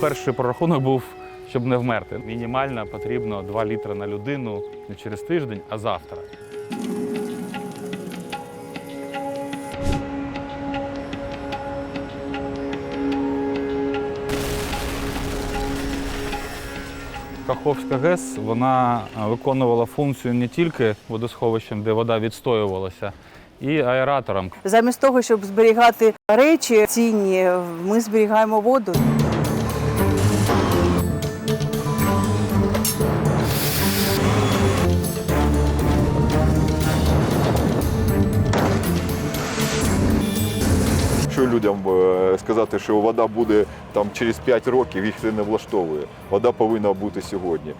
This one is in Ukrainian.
Перший прорахунок був, щоб не вмерти. Мінімально потрібно 2 літри на людину не через тиждень, а завтра. Каховська ГЕС вона виконувала функцію не тільки водосховищем, де вода відстоювалася, і аератором. Замість того, щоб зберігати речі цінні, ми зберігаємо воду. Людям е, сказати, що вода буде там через 5 років, їх це не влаштовує. Вода повинна бути сьогодні.